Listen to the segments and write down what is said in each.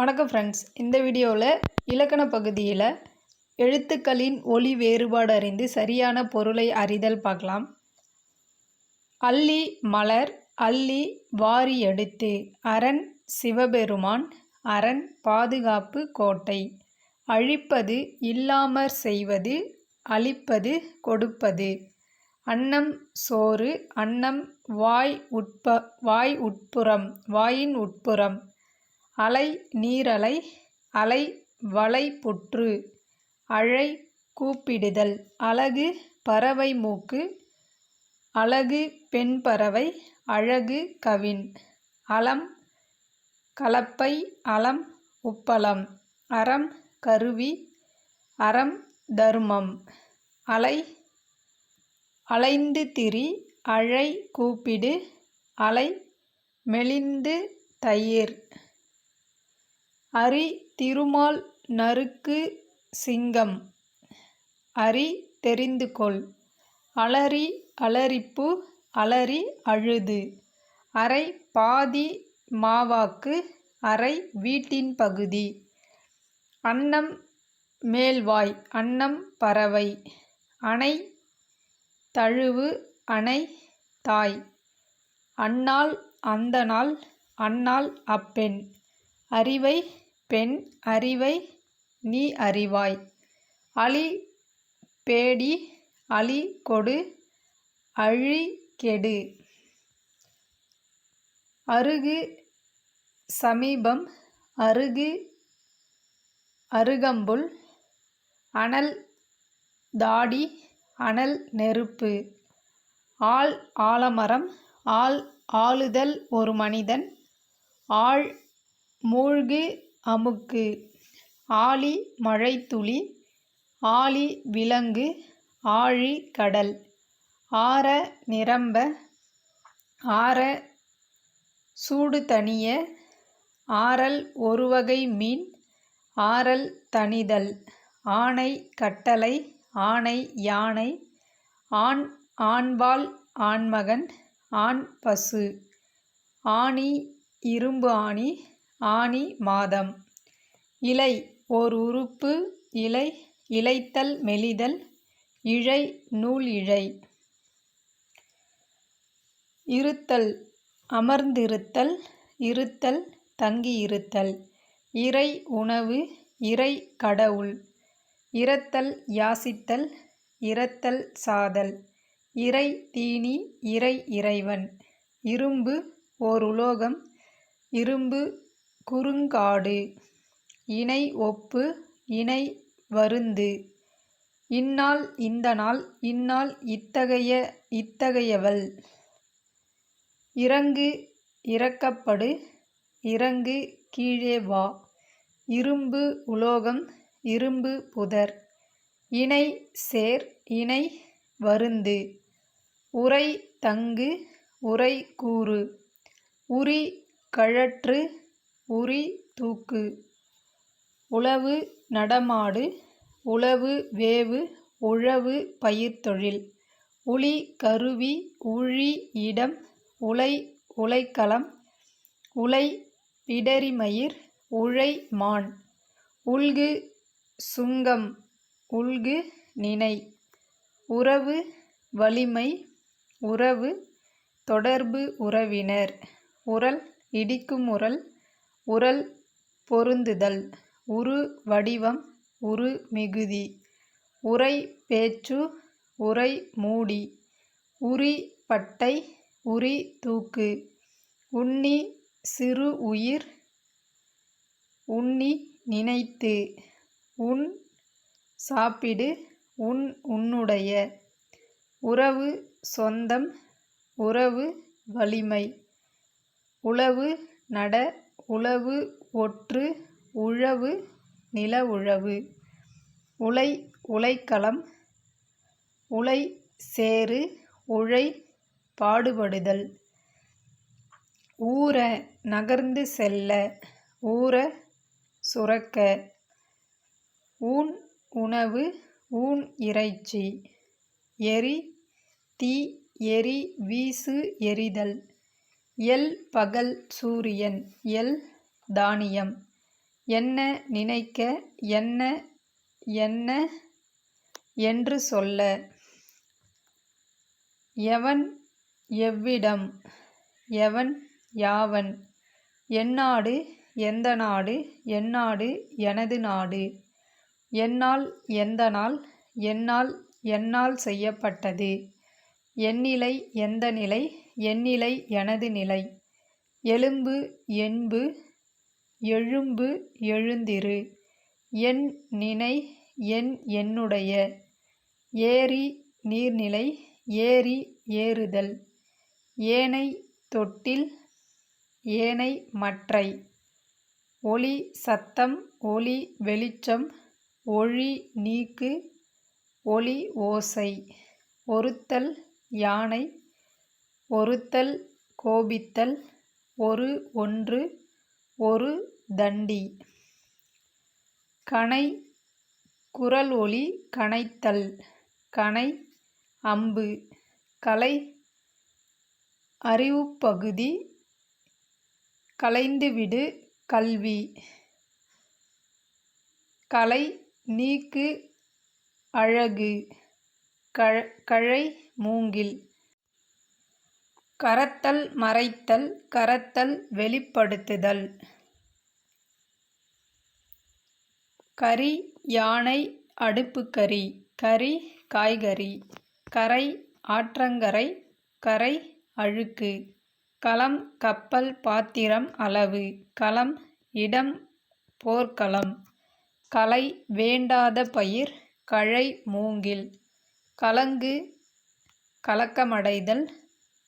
வணக்கம் ஃப்ரெண்ட்ஸ் இந்த வீடியோவில் இலக்கண பகுதியில் எழுத்துக்களின் ஒளி வேறுபாடு அறிந்து சரியான பொருளை அறிதல் பார்க்கலாம். அல்லி மலர் அள்ளி வாரி எடுத்து அரண் சிவபெருமான் அரண் பாதுகாப்பு கோட்டை. அழிப்பது இல்லாமற் செய்வது அழிப்பது கொடுப்பது. அன்னம் சோறு அன்னம் வாய் உட்ப வாய் உட்புறம் வாயின் உட்புறம். அலை நீரலை அலை வளைப்புற்று அழை கூப்பிடுதல் அலகு பறவை மூக்கு அலகு பெண் பறவை அழகு கவின் அலம் கலப்பை அலம் உப்பளம் அறம் கருவி அறம் தர்மம் அலை அலைந்து திரி அழை கூப்பிடு அலை மெலிந்து தயிர். அரி திருமால் நறுக்கு சிங்கம். அரி தெரிந்து கொள் அலறி அலரிப்பு அலறி அழுது. அரை பாதி மாவாக்கு அரை வீட்டின் பகுதி. அன்னம் மேல்வாய் அன்னம் பறவை. அணை தழுவு அணை தாய். அந்நாள் அந்த நாள் அந்நாள் அப்பெண். அறிவை பெண் அறிவை நீ அறிவாய். அழி பேடி அழி கொடு அழி கெடு. அருகு சமீபம் அருகு அருகம்புல் அனல் தாடி அனல் நெருப்பு. ஆள் ஆலமரம் ஆள் ஆளுதல் ஒரு மனிதன். ஆள் மூழ்கு அமுக்கு. ஆழி மழைத்துளி ஆழி விலங்கு ஆழி கடல். ஆற நிரம்ப ஆற சூடு தணிய ஆறல் ஒருவகை மீன் ஆறல் தணிதல். ஆணை கட்டளை ஆணை யானை ஆண் ஆண்பால் ஆண்மகன் ஆண் பசு. ஆணி இரும்பு ஆணி ஆனி மாதம். இலை ஓர் உறுப்பு இலை இலைத்தல் மெலிதல் இழை நூல் இழை. இருத்தல் அமர்ந்திருத்தல் இருத்தல் தங்கியிருத்தல். இறை உணவு இறை கடவுள். இரத்தல் யாசித்தல் இரத்தல் சாதல். இறை தீனி இறை இறைவன். இரும்பு ஓர் உலோகம் இரும்பு குறுங்காடு. இணை ஒப்பு இணை வருந்து. இந்நாள் இந்த நாள் இந்நாள் இத்தகைய இத்தகையவள். இறங்கு இறக்கப்படு இறங்கு கீழே வா. இரும்பு உலோகம் இரும்பு புதர். இணை சேர் இணை வருந்து. உரை தங்கு உரை கூறு. உரி கழற்று உரி தூக்கு. உழவு நடமாடு. உழவு வேவு. உழவு பயிர்த்தொழில் உளி கருவி. உழி இடம். உலை உலைக்களம். உலை பிடரிமயிர் உழை மான். உல்கு சுங்கம். உல்கு நினை. உறவு வலிமை. உறவு தொடர்பு உறவினர். உரல் இடிக்கும் உரல் உரல் பொருந்துதல் உரு வடிவம் உரு மிகுதி உரை பேச்சு உரை மூடி உரி பட்டை உரி தூக்கு உண்ணி சிறு உயிர் உண்ணி நினைத்து உன் சாப்பிடு உன் உன்னுடைய உறவு சொந்தம் உறவு வலிமை உழவு நட உழவு ஒற்று உழவு நில உழவு. உலை உலைக்களம். உலை சேறு உழை பாடுபடுதல். ஊற நகர்ந்து செல்ல. ஊற சுரக்க. ஊன் உணவு ஊன் இறைச்சி. எரி தீ எரி வீசு எரிதல். எல் பகல் சூரியன் எல் தானியம். என்ன நினைக்க என்ன என்ன என்று சொல்ல. எவன் எவ்விடம் எவன் யாவன் எந்நாடு எந்த நாடு எந்நாடு எனது நாடு. என்னால் எந்த நாள் என்னால் என்னால் செய்யப்பட்டது. எந்நிலை எந்த நிலை எண்ணிலை எனது நிலை. எலும்பு என்பு எழும்பு எழுந்திரு. என் நினை என் என்னுடைய. ஏரி நீர்நிலை ஏரி ஏறுதல். ஏனை தொட்டில் ஏனை மற்றை. ஒளி சத்தம் ஒளி வெளிச்சம் ஒளி நீக்கு ஒளி ஓசை. ஒருத்தல் யானை ஒறுத்தல் கோபித்தல் ஒரு ஒன்று ஒரு தண்டி. கணை குரல் ஒலி கனைத்தல். கணை அம்பு. கலை அறிவுப்பகுதி கலைந்துவிடு கல்வி. கலை நீக்கு அழகு. கழை மூங்கில். கரத்தல் மறைத்தல் கரத்தல் வெளிப்படுத்துதல். கரி யானை அடுப்புக்கரி கரி காய்கறி. கரை ஆற்றங்கரை. கரை அழுக்கு. களம் கப்பல் பாத்திரம் அளவு. களம் இடம் போர்க்களம். களை வேண்டாத பயிர். கழை மூங்கில். கலங்கு கலக்கமடைதல்.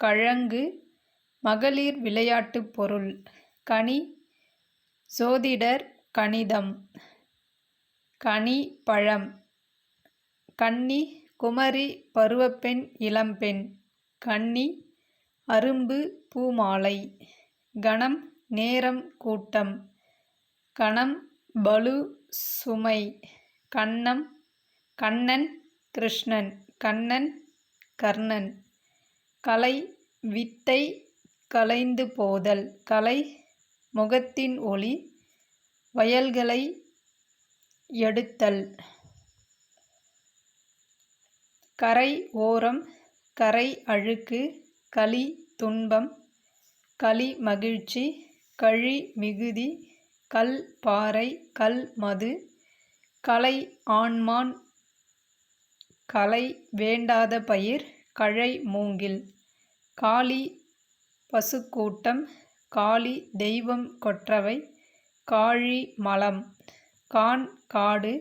கழங்கு மகளிர் விளையாட்டுப் பொருள் கனி சோதிடர் கணிதம் கனி பழம் கன்னி குமரி பருவப்பெண் இளம்பெண் கன்னி அரும்பு பூமாலை கணம் நேரம் கூட்டம் கணம் பலு சுமை கண்ணம் கண்ணன் கிருஷ்ணன் கண்ணன் கர்ணன். கலை வித்தை கலைந்து போதல் கலை முகத்தின் ஒளி வயல்களை எடுத்தல். கரை ஓரம் கரை அழுக்கு களி துன்பம் களி மகிழ்ச்சி கழி மிகுதி கல் பாறை கல் மது கலை ஆண்மான் கலை வேண்டாத பயிர் கழை மூங்கில். காளி பசுக்கூட்டம் காளி தெய்வம் கொற்றவை காழி மலம் கான் காடு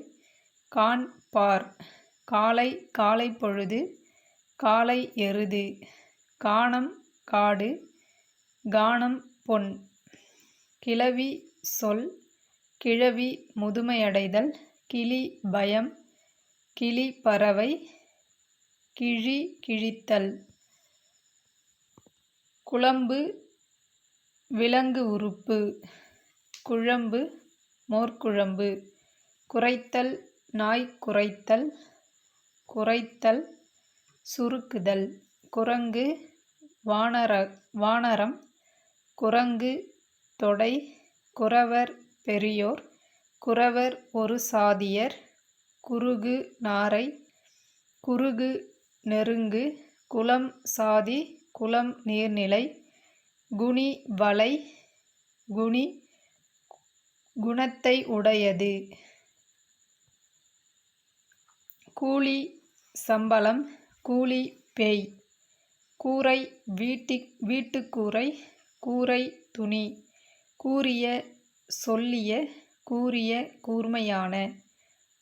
கான் பார் காலை காலை பொழுது காலை எருது கானம் காடு கானம் பொன். கிளவி சொல் கிழவி முதுமையடைதல் கிளி பயம் கிளி பறவை கிழி கிழித்தல். குழம்பு விலங்கு உறுப்பு. குழம்பு மோர்க்குழம்பு. குறைத்தல் நாய் குறைத்தல் குறைத்தல் சுருக்குதல். குரங்கு வானர வானரம். குரங்கு தொடை. குறவர் பெரியோர். குறவர் ஒரு சாதியர். குருகு நாரை. குருகு நெருங்கு குளம் சாதி குளம் நீர்நிலை குனி வலை குனி குணத்தை உடையது. கூலி சம்பளம் கூலி பேய். கூரை வீட்டி வீட்டுக்கூரை கூரை துணி. கூறிய சொல்லிய கூறிய கூர்மையான.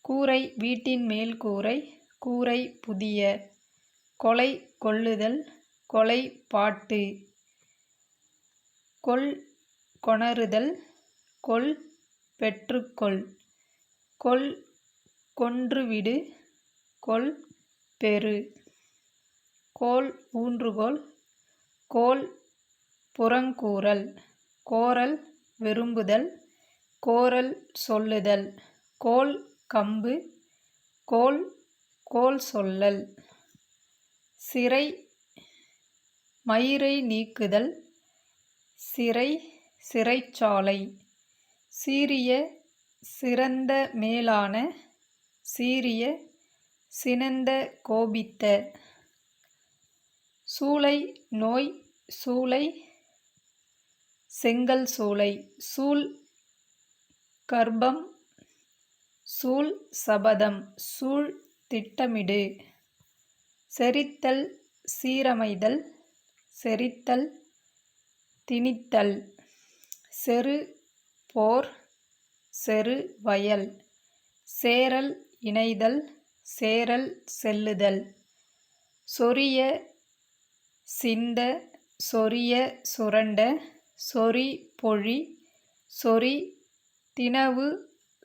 கூரை வீட்டின் மேல் கூரை கூரை புதிய. கொலை கொள்ளுதல் கொலை பாட்டு. கொள் கொணருதல் கொள் பெற்றுக்கொள். கொள் கொன்றுவிடு கொள் பெறு. கோல் ஊன்றுகோல் கோல் புறங்கூறல் கோரல் விரும்புதல் கோரல் சொல்லுதல் கோல் கம்பு கோல் கோல் சொல்லல். சிறை மயிரை நீக்குதல் சிறை சிறைச்சாலை சீரிய சிறந்த மேலான சீரிய சினந்த கோபித்த சூளை நோய் சூளை செங்கல் சூளை சூழ் கர்ப்பம் சூழ் சபதம் சூழ் திட்டமிடு. செரித்தல் சீரமைதல் செரித்தல் திணித்தல் செரு போர் செரு வயல் சேரல் இணைதல் சேரல் செல்லுதல் சொரிய சிந்த சொரிய சுரண்ட சொறி பொழி சொறி தினவு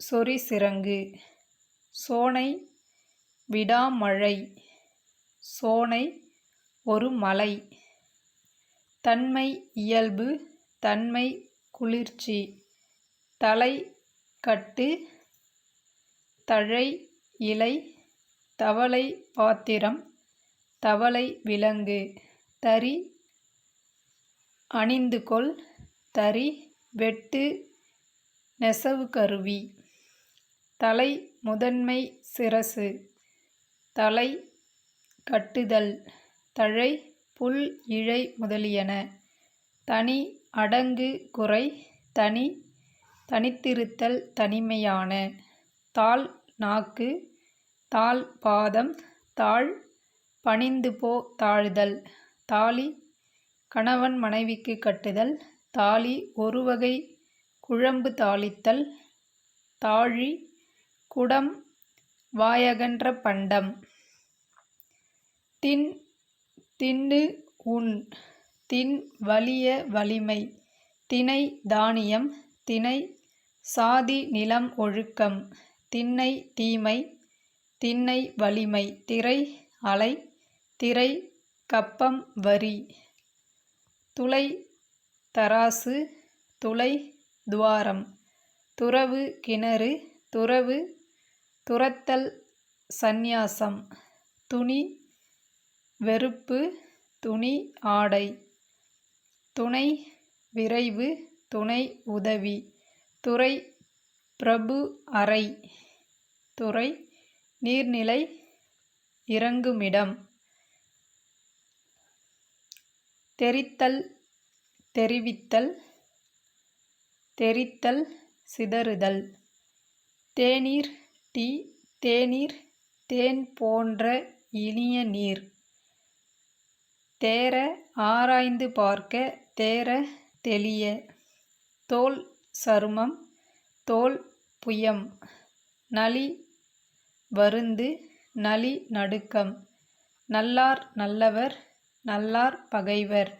சொறி சிறங்கு சோனை விடாமழை. சோனை ஒரு மலை. தன்மை இயல்பு தன்மை குளிர்ச்சி. தலை கட்டு தழை இலை தவளை பாத்திரம் தவளை விலங்கு. தறி அணிந்துகொள் தறி வெட்டு நெசவு கருவி. தலை முதன்மை சிரசு. தலை கட்டுதல் தழை புல் இழை முதலியன. தனி அடங்கு குறை தனி தனித்திருத்தல் தனிமையான. தாள் நாக்கு தாள் பாதம் தாழ் பணிந்து போ தாழ்தல். தாலி கணவன் மனைவிக்கு கட்டுதல். தாலி ஒருவகை குழம்பு தாளித்தல். தாழி குடம் வாயகன்ற பண்டம். தின் தின்னு உண் தின் வலிய வலிமை தினை தானியம் தினை சாதி நிலம் ஒழுக்கம் திண்ணை தீமை திண்ணை வலிமை திரை அலை திரை கப்பம் வரி துளை தராசு துளை துவாரம் துறவு கிணறு துறவு துரத்தல் சந்நியாசம் துணி வெறுப்பு துணி ஆடை. துணை விரைவு துணை உதவி. துறை பிரபு அறை. துறை நீர்நிலை இறங்குமிடம். தெரித்தல் தெரிவித்தல். தெரித்தல் சிதறுதல். தேநீர் டீ. தேநீர் தேன் போன்ற இனிய நீர். தேர ஆராய்ந்து பார்க்க தேர தெளிய. தோல் சருமம் தோல் புயம் நளி வருந்து நலி நடுக்கம். நல்லார் நல்லவர் நல்லார் பகைவர்.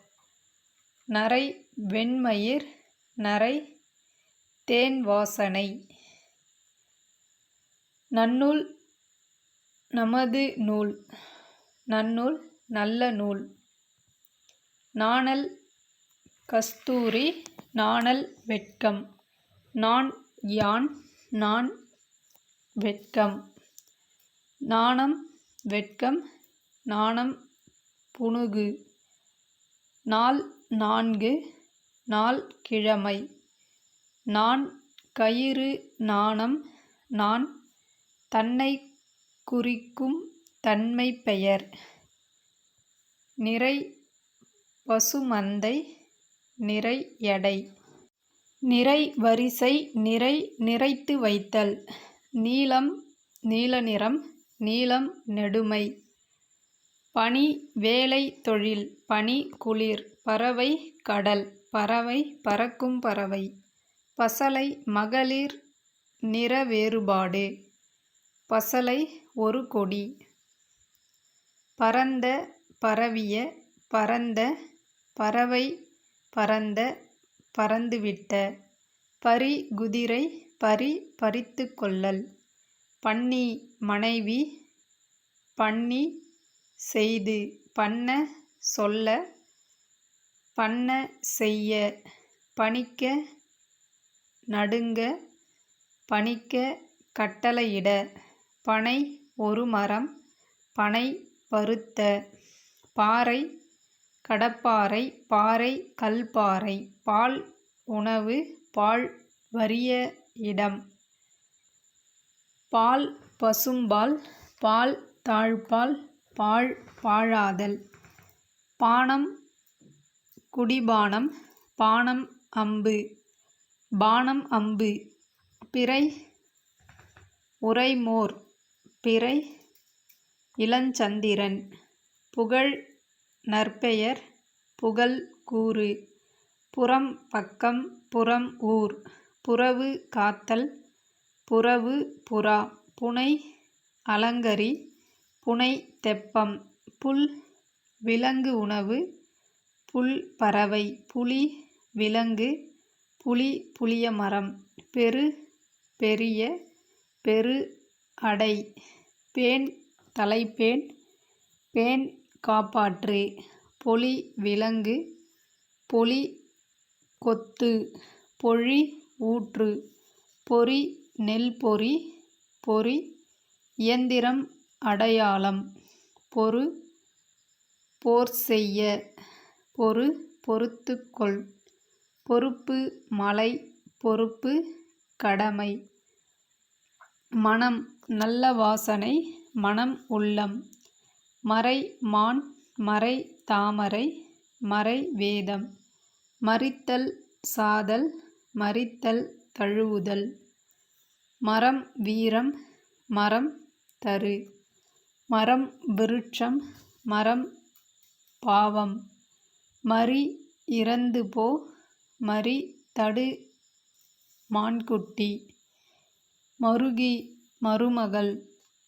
நரை வெண்மயிர் நரை தேன் வாசனை நன்னூல் நமது நூல் நன்னூல் நல்ல நூல். நாணல் கஸ்தூரி நாணல் வெட்கம். நான் யான் நான் வெட்கம். நாணம் வெட்கம் நாணம் புனுகு நாள் நான்கு நாள் கிழமை. நான் கயிறு நாணம் நான் தன்னை குறிக்கும் தன்மை பெயர். நிறை பசுமந்தை நிறை எடை. நிறை வரிசை நிறை நிறைத்து வைத்தல். நீலம் நீல நிறம் நீளம் நெடுமை. பனி வேலை தொழில் பனி குளிர் பறவை கடல் பறவை பறக்கும் பறவை. பசலை மகளிர் நிற வேறுபாடு. பசலை ஒரு கொடி. பரந்த பரவிய பரந்த பறவை பறந்த பறந்துவிட்ட. பரி குதிரை பரி பறித்து கொள்ளல். பண்ணி மனைவி பண்ணி செய்து பண்ண சொல்ல பண்ண செய்ய பணிக்க நடுங்க பணிக்க கட்டளையிட. பனை ஒரு மரம் பனை பருத்த பாறை கடப்பாறை பாறை கல்பாறை பால் உணவு பால் வறிய இடம். பால் பசும்பால் பால் தாழ்ப்பால் பால் பாழாதல். பானம் குடிபானம் பானம் அம்பு. பானம் அம்பு. பிறை உரைமோர் பிறை இளஞ்சந்திரன். புகழ் நற்பெயர் புகழ் கூறு. புறம் பக்கம் புறம் ஊர். புறவு காத்தல். புறவு புறா. புனை அலங்கரி. புனை தெப்பம். புல் விலங்கு உணவு. புல் பறவை. புலி விலங்கு. புலி புளியமரம் பெரு பெரிய. பெரு அடை. பேன் தலைப்பேன். பேன் காப்பாற்று. பொலி விலங்கு பொலி கொத்து பொழி ஊற்று பொறி நெல் பொறி பொறி இயந்திரம் அடையாளம் பொறு போர் செய்ய பொறு பொறுத்துக்கொள் பொறுப்பு மலை பொறுப்பு கடமை. மனம் நல்ல வாசனை மனம் உள்ளம். மறை மான் மறை தாமரை மறை வேதம். மறித்தல் சாதல் மறித்தல் தழுவுதல். மரம் வீரம் மரம் தரு. மரம் விருட்சம் மரம் பாவம். மறி இறந்து போ மறி தடு மான்குட்டி. மருகி மருமகள்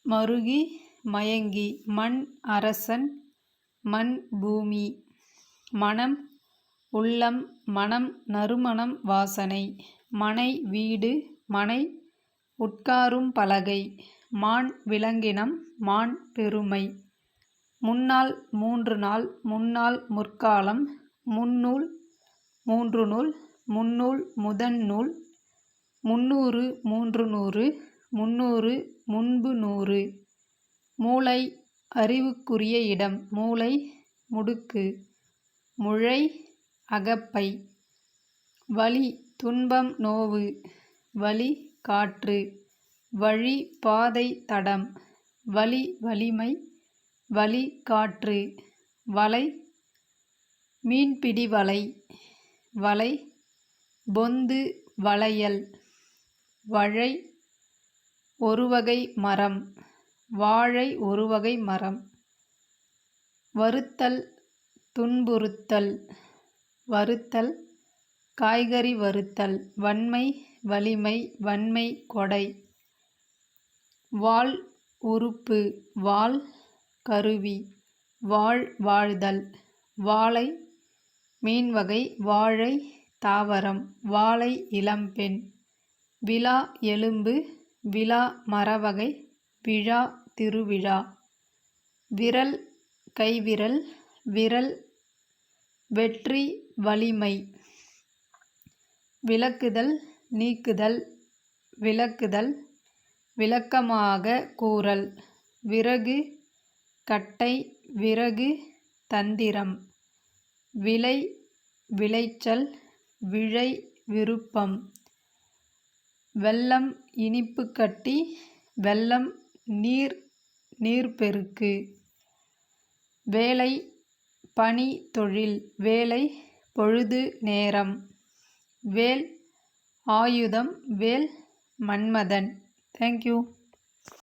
மருகி மயங்கி மண் அரசன் மண் பூமி மனம் உள்ளம் மனம் நறுமணம் வாசனை மனை வீடு மனை உட்காரும் பலகை மான் விலங்கினம் மான் பெருமை முன்னாள் மூன்று நாள் முன்னாள் முற்காலம் முன்னூல் மூன்று நூல் முன்னூல் முதன் நூல் முன்னூறு மூன்று நூறு முன்னூறு முன்பு நூறு. மூளை அறிவுக்குரிய இடம். மூளை முடுக்கு. முழை அகப்பை. வலி துன்பம் நோவு. வலி காற்று. வழி பாதை தடம். வலி வலிமை. வலி காற்று. வலை மீன்பிடி வலை. வலை பொந்து வளையல். வழை ஒருவகை மரம். வாழை ஒருவகை மரம். வறுத்தல் துன்புறுத்தல். வறுத்தல் காய்கறி வறுத்தல். வன்மை வலிமை வன்மை கொடை. வாள் உறுப்பு. வாள் கருவி. வாழ் வாழ்தல். வாழை மீன்வகை. வாழை தாவரம். வாழை இளம்பெண். விலா எலும்பு. விலா மரவகை. விழா திருவிழா. விரல் கைவிரல் விரல் வெற்றி வலிமை. விளக்குதல் நீக்குதல் விளக்குதல் விளக்கமாக கூறல். விறகு கட்டை விறகு தந்திரம். விளை விளைச்சல் விழை விருப்பம். வெள்ளம் இனிப்பு கட்டி வெள்ளம் நீர் நீர்ப்பெருக்கு வேலை பணி தொழில். வேலை பொழுது நேரம். வேல் ஆயுதம். வேல் மன்மதன். தேங்க்யூ